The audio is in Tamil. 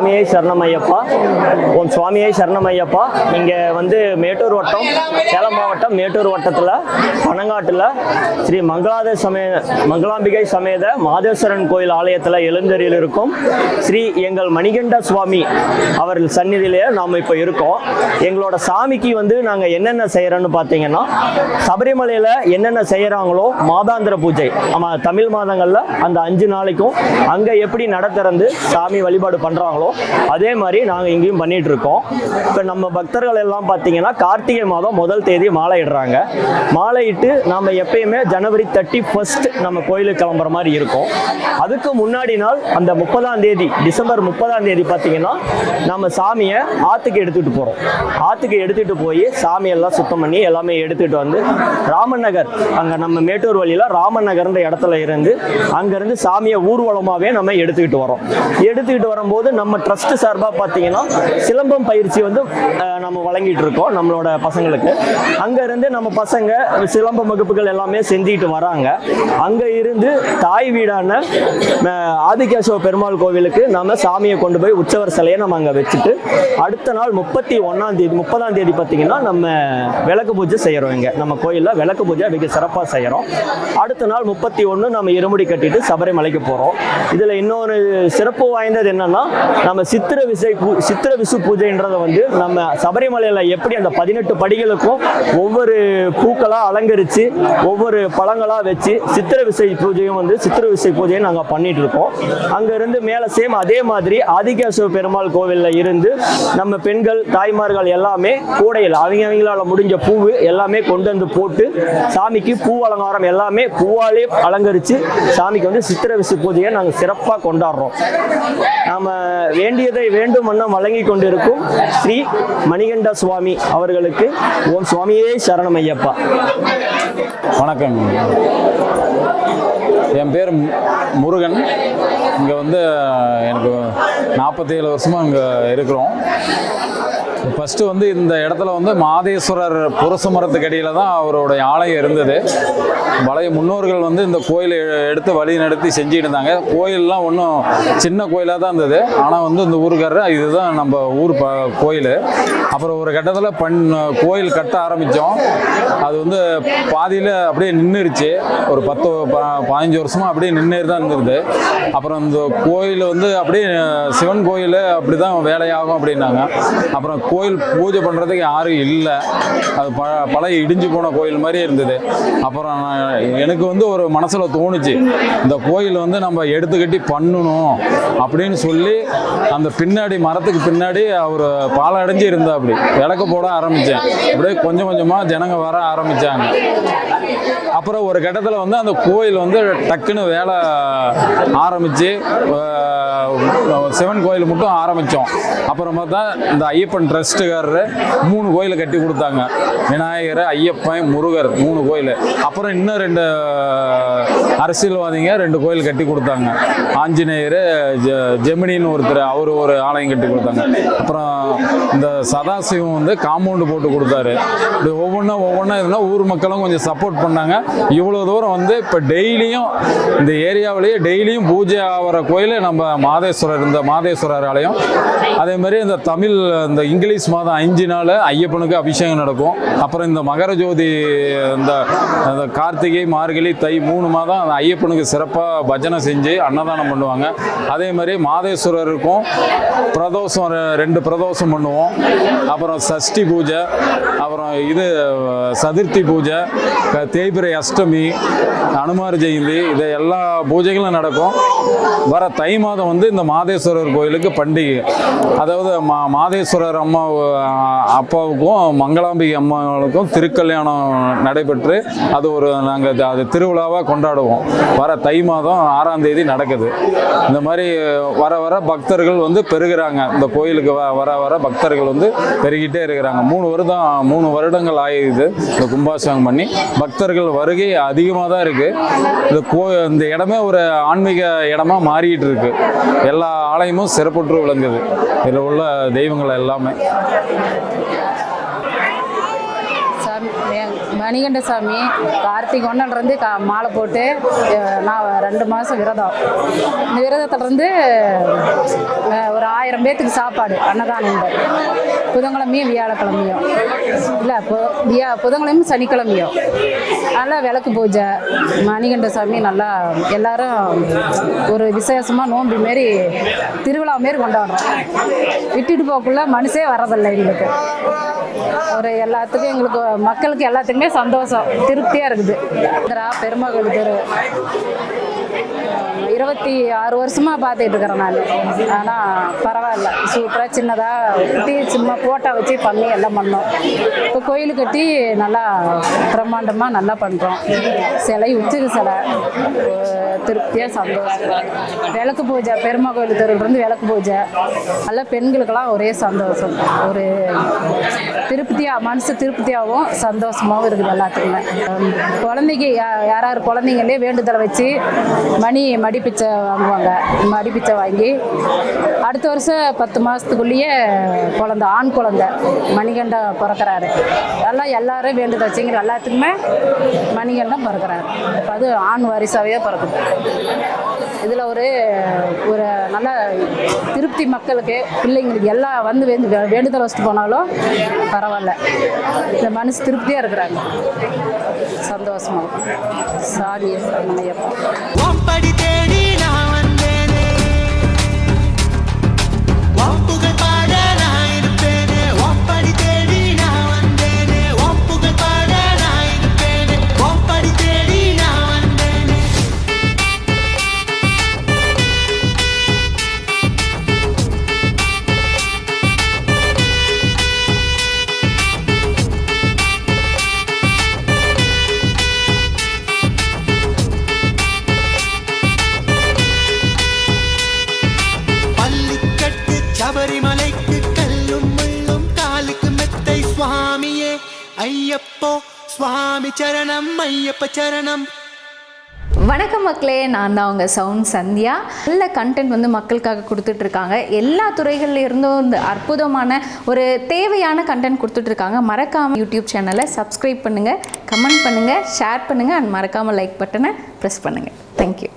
சுவாமியை சரணமையப்பா. ஓம் சுவாமியை சரணமையப்பா. இங்கே வந்து மேட்டூர் வட்டம் சேலம் மாவட்டம் மேட்டூர் வட்டத்தில் பனங்காட்டில் ஸ்ரீ மங்களாத சமய மங்களாம்பிகை சமேத மாதேஸ்வரன் கோயில் ஆலயத்தில் எழுந்தரில் இருக்கும் ஸ்ரீ எங்கள் மணிகண்ட சுவாமி அவர்கள் சந்நிதியிலே நாம் இப்போ இருக்கோம். எங்களோட சாமிக்கு வந்து நாங்கள் என்னென்ன செய்கிறோன்னு பார்த்தீங்கன்னா சபரிமலையில் என்னென்ன செய்கிறாங்களோ மாதாந்திர பூஜை. ஆமாம் தமிழ் மாதங்களில் அந்த அஞ்சு நாளைக்கும் அங்கே எப்படி நட திறந்து சாமி வழிபாடு பண்ணுறாங்களோ அதே மாதிரி நாங்கள் இங்கேயும் பண்ணிட்டு இருக்கோம் இப்போ நம்ம பக்தர்கள் எல்லாம் பார்த்தீங்கன்னா கார்த்திகை மாதம் முதல் தேதி மாலை இடுறாங்க. மாலையிட்டு நாம் எப்பயுமே ஜனவரி தேர்ட்டி ஃபர்ஸ்ட் நம்ம கோயிலுக்கு கிளம்புற மாதிரி இருக்கும். அதுக்கு முன்னாடி நாள் அந்த முப்பதாம் தேதி டிசம்பர் முப்பதாம் தேதி பார்த்தீங்கன்னா நம்ம சாமியை ஆற்றுக்கு எடுத்துகிட்டு போகிறோம் ஆற்றுக்கு எடுத்துகிட்டு போய் சாமியெல்லாம் சுத்தம் பண்ணி எல்லாமே எடுத்துகிட்டு வந்து ராமன் நகர் அங்கே நம்ம மேட்டூர் வழியில் ராமன் நகர்ன்ற இடத்துல இருந்து அங்கேருந்து சாமியை ஊர்வலமாகவே நம்ம எடுத்துக்கிட்டு வரோம். எடுத்துக்கிட்டு வரும்போது நம்ம நம்ம ட்ரஸ்ட் சார்பாக பார்த்தீங்கன்னா சிலம்பம் பயிற்சி வந்து நம்ம வழங்கிட்டு இருக்கோம் நம்மளோட பசங்களுக்கு. அங்கேருந்து நம்ம பசங்க சிலம்பம் வகுப்புகள் எல்லாமே செஞ்சுக்கிட்டு வராங்க. அங்கே இருந்து தாய் வீடான ஆதிகேசவ பெருமாள் கோவிலுக்கு நம்ம சாமியை கொண்டு போய் உற்சவர் சிலையை நம்ம அங்கே வச்சுட்டு அடுத்த நாள் முப்பத்தி ஒன்றாம் தேதி முப்பதாம் தேதி பார்த்தீங்கன்னா நம்ம விளக்கு பூஜை செய்கிறோம் இங்கே. நம்ம கோயிலில் விளக்கு பூஜை மிக சிறப்பாக செய்கிறோம் அடுத்த நாள் முப்பத்தி ஒன்று நம்ம இருமுடி கட்டிட்டு சபரிமலைக்கு போகிறோம் இதில் இன்னொரு சிறப்பு வாய்ந்தது என்னன்னா நம்ம சித்திர விசை பூ சித்திர விசு பூஜைன்றதை வந்து நம்ம சபரிமலையில் எப்படி அந்த பதினெட்டு படிகளுக்கும் ஒவ்வொரு பூக்களாக அலங்கரித்து ஒவ்வொரு பழங்களாக வச்சு சித்திர விசை பூஜையும் வந்து சித்திர விசை பூஜையும் நாங்கள் பண்ணிட்டு இருக்கோம். அங்கேருந்து மேலே சேம் அதே மாதிரி ஆதிகேசவ பெருமாள் கோவிலில் இருந்து நம்ம பெண்கள் தாய்மார்கள் எல்லாமே கூடையில் அவங்க அவங்களால முடிஞ்ச பூவு எல்லாமே கொண்டு வந்து போட்டு சாமிக்கு பூ அலங்காரம் எல்லாமே பூவாலே அலங்கரித்து சாமிக்கு வந்து சித்திர விசு பூஜையை நாங்கள் சிறப்பாக கொண்டாடுறோம். நம்ம வேண்டியதை வேண்டும் வண்ணம் வழங்கி கொண்டிருக்கும் ஸ்ரீ மணிகண்ட சுவாமி அவர்களுக்கு ஓம் சுவாமியே சரணம் ஐயப்பா. வணக்கம். என் பேர் முருகன். இங்கே வந்து எனக்கு நாற்பத்தேழு வருஷமாக இங்கே இருக்கிறோம். ஃபஸ்ட்டு வந்து இந்த இடத்துல வந்து மாதேஸ்வரர் புரச மரத்துக்கு அடியில் தான் அவருடைய ஆலயம் இருந்தது. பழைய முன்னோர்கள் வந்து இந்த கோயிலை எடுத்து வழி நடத்தி செஞ்சுட்டு இருந்தாங்க. கோயிலெலாம் ஒன்றும் சின்ன கோயிலாக தான் இருந்தது. ஆனால் வந்து இந்த ஊருக்காரர் இதுதான் நம்ம ஊர் ப கோயில். அப்புறம் ஒரு கட்டத்தில் பண் கோயில் கட்ட ஆரம்பித்தோம் அது வந்து பாதியில் அப்படியே நின்றுருச்சு ஒரு பத்து பதினஞ்சு வருஷமாக அப்படியே நின்று தான் இருந்தது. அப்புறம் இந்த கோயில் வந்து அப்படியே சிவன் கோயில் அப்படி தான் வேலையாகும் அப்படின்னாங்க. அப்புறம் கோயில் பூஜை பண்ணுறதுக்கு யாரும் இல்லை. அது ப பழைய இடிஞ்சு போன கோயில் மாதிரி இருந்தது. அப்புறம் எனக்கு வந்து ஒரு மனசில் தோணுச்சு இந்த கோயில் வந்து நம்ம எடுத்துக்கட்டி பண்ணணும் அப்படின்னு சொல்லி அந்த பின்னாடி மரத்துக்கு பின்னாடி அவர் பாலடைஞ்சு அடைஞ்சு இருந்தா அப்படி விளக்கு போட ஆரம்பித்தேன் அப்படியே கொஞ்சம் கொஞ்சமாக ஜனங்க வர ஆரம்பித்தாங்க அப்புறம் ஒரு கட்டத்தில் வந்து அந்த கோயில் வந்து டக்குன்னு வேலை ஆரம்பித்து சிவன் கோயில் மட்டும் ஆரம்பித்தோம் அப்புறம் பார்த்தா இந்த ஐயப்பன் ட்ரஸ்ட்டுக்காரரு மூணு கோயிலை கட்டி கொடுத்தாங்க. விநாயகர் ஐயப்பன் முருகர் மூணு கோயில். அப்புறம் இன்னும் ரெண்டு அரசியல்வாதிங்க ரெண்டு கோயில் கட்டி கொடுத்தாங்க. ஆஞ்சநேயர் ஜெ ஜெமினின்னு ஒருத்தர் அவர் ஒரு ஆலயம் கட்டி கொடுத்தாங்க. அப்புறம் இந்த சதாசிவம் வந்து காம்பவுண்டு போட்டு கொடுத்தாரு. இப்படி ஒவ்வொன்றா ஒவ்வொன்றா இருந்தால் ஊர் மக்களும் கொஞ்சம் சப்போர்ட் பண்ணாங்க. இவ்வளோ தூரம் வந்து இப்போ டெய்லியும் இந்த ஏரியாவிலேயே டெய்லியும் பூஜை ஆகிற கோயில் நம்ம மாதேஸ்வரர் இந்த மாதேஸ்வரர் ஆலயம். அதே மாதிரி இந்த தமிழ் இந்த இங்கிலீஷ் மாதம் அஞ்சு நாள் ஐயப்பனுக்கு அபிஷேகம் நடக்கும். அப்புறம் இந்த மகர ஜோதி இந்த கார்த்திகை மார்கழி தை மூணு மாதம் அந்த ஐயப்பனுக்கு சிறப்பாக பஜனை செஞ்சு அன்னதானம் பண்ணுவாங்க. அதே மாதிரி மாதேஸ்வரருக்கும் பிரதோஷம் ரெ- ரெண்டு பிரதோஷம் பண்ணுவோம். அப்புறம் சஷ்டி பூஜை அப்புறம் இது சதுர்த்தி பூஜை தேய்பிரை அஷ்டமி அனுமார் ஜெயந்தி இது எல்லா பூஜைகளும் நடக்கும். வர தை மாதம் வந்து இந்த மாதேஸ்வரர் கோயிலுக்கு பண்டிகை. அதாவது மா மாதேஸ்வரர் அம்மா அப்பாவுக்கும் மங்களாம்பிகை அம்மாவுக்கும் திருக்கல்யாணம் நடைபெற்று அது ஒரு நாங்கள் அது திருவிழாவாக கொண்டாடுவோம். வர தை மாதம் ஆறாம் தேதி நடக்குது. இந்த மாதிரி வர வர பக்தர்கள் வந்து பெருகிறாங்க. இந்த கோயிலுக்கு வ- வர வர பக்தர்கள் வந்து பெருகிட்டே இருக்கிறாங்க. மூணு வருடம் மூணு வருடங்கள் ஆயிடுது இந்த கும்பாசனம் பண்ணி பக்தர்கள் வருகை அதிகமாக தான் இருக்குது இந்த கோ இந்த இடமே ஒரு ஆன்மீக இடமா மாறிட்டு இருக்கு. எல்லா ஆலயமும் சிறப்புற்று விளங்குது. இதில் உள்ள தெய்வங்கள் எல்லாமே சாமி மணிகண்ட சாமி கார்த்திகை ஒன்றிலிருந்து கா மாலை போட்டு நான் ரெண்டு மாதம் விரதம். இந்த விரதத்துலேருந்து ஒரு ஆயிரம் பேர்த்துக்கு சாப்பாடு அன்னதானம் உண்டு புதன்கிழமையும் வியாழக்கிழமையும். இல்லை பு வியா புதன்கிழமையும் சனிக்கிழமையும். நல்லா விளக்கு பூஜை. மணிகண்ட சாமி நல்லா எல்லாரும் ஒரு விசேஷமாக நோம்பி மாரி திருவிழா மாரி கொண்டாடுறோம். விட்டுட்டு போக்குள்ள மனுஷே வரதில்லை எங்களுக்கு. ஒரு எல்லாத்துக்கும் எங்களுக்கு மக்களுக்கு எல்லாத்துக்குமே சந்தோஷம். திருப்தியாக இருக்குது. இந்திரா பெருமகள் தெரு. இருபத்தி ஆறு வருஷமாக பார்த்துட்டு இருக்கிறேன் நான். ஆனால் பரவாயில்ல. சூப்பராக சின்னதாக குட்டி சும்மா ஃபோட்டோ வச்சு பண்ணி எல்லாம் பண்ணோம். இப்போ கோயில் கட்டி நல்லா பிரம்மாண்டமாக நல்லா பண்ணுறோம் சிலை உச்சிக்கு சிலை. திருப்தியாக சந்தோஷம். விளக்கு பூஜை பெருமா கோயில் தெருவிலிருந்து விளக்கு பூஜை. நல்லா பெண்களுக்கெல்லாம் ஒரே சந்தோஷம். ஒரு திருப்தியாக மனசு திருப்தியாகவும் சந்தோஷமாகவும் இருக்குது எல்லாத்துக்குமே. குழந்தைக்கு யா- யார் யார் குழந்தைங்களே வேண்டுதலை வச்சு மணி பிச்சை வாங்குவாங்க. மடிப்பிச்சை வாங்கி அடுத்த வருஷம் பத்து மாதத்துக்குள்ளேயே குழந்த ஆண் குழந்த மணிகண்டம் பிறக்கிறாரு. எல்லாம் எல்லாரும் வேண்டுதல் வச்சுங்கிற எல்லாத்துக்குமே மணிகண்டம் பிறக்கிறாரு. அது ஆண் வாரிசாவே பிறக்குது இதில் ஒரு ஒரு நல்ல திருப்தி மக்களுக்கு பிள்ளைங்களுக்கு எல்லாம் வந்து வேண்டு வேண்டுதல் வச்சுட்டு போனாலும் பரவாயில்ல. இந்த மனசு திருப்தியாக இருக்கிறாங்க சந்தோஷமாக சாமி சரணமையப்பா சபரிமலைக்கு கல்லும் முள்ளும் காலுக்கு மெத்தை சுவாமியே. ஐயப்போ சுவாமி சரணம் ஐயப்ப சரணம். வணக்கம் மக்களே நான் தான் உங்கள் சவுண்ட் சந்தியா. நல்ல கண்டென்ட் வந்து மக்களுக்காக கொடுத்துட்ருக்காங்க. எல்லா துறைகள்ல இருந்தும் இந்த அற்புதமான ஒரு தேவையான கண்டென்ட் கொடுத்துட்ருக்காங்க. மறக்காமல் யூடியூப் சேனலை சப்ஸ்கிரைப் பண்ணுங்கள் கமெண்ட் பண்ணுங்கள் ஷேர் பண்ணுங்கள் அண்ட் மறக்காமல் லைக் பட்டனை ப்ரெஸ் பண்ணுங்கள் தேங்க்யூ